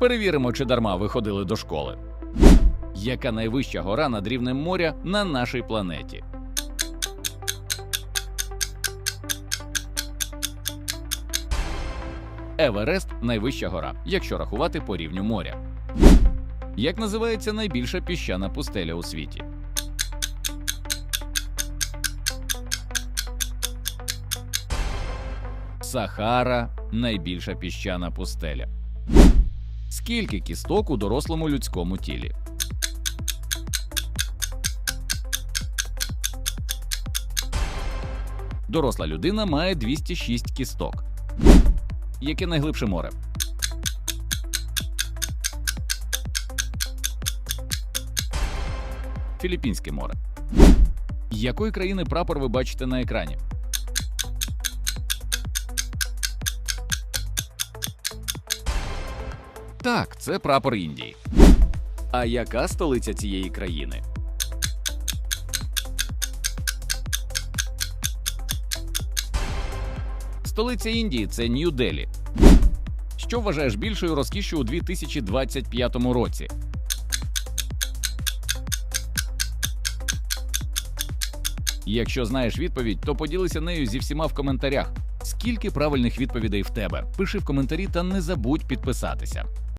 Перевіримо, чи дарма ви ходили до школи. Яка найвища гора над рівнем моря на нашій планеті? Еверест найвища гора, якщо рахувати по рівню моря. Як називається найбільша піщана пустеля у світі? Сахара найбільша піщана пустеля. Скільки кісток у дорослому людському тілі? Доросла людина має 206 кісток. Яке найглибше море? Філіппінське море. Якої країни прапор ви бачите на екрані? Так, це прапор Індії. А яка столиця цієї країни? Столиця Індії це Нью-Делі. Що вважаєш більшою розкішшю у 2025 році? Якщо знаєш відповідь, то поділися нею зі всіма в коментарях. Скільки правильних відповідей в тебе? Пиши в коментарі та не забудь підписатися.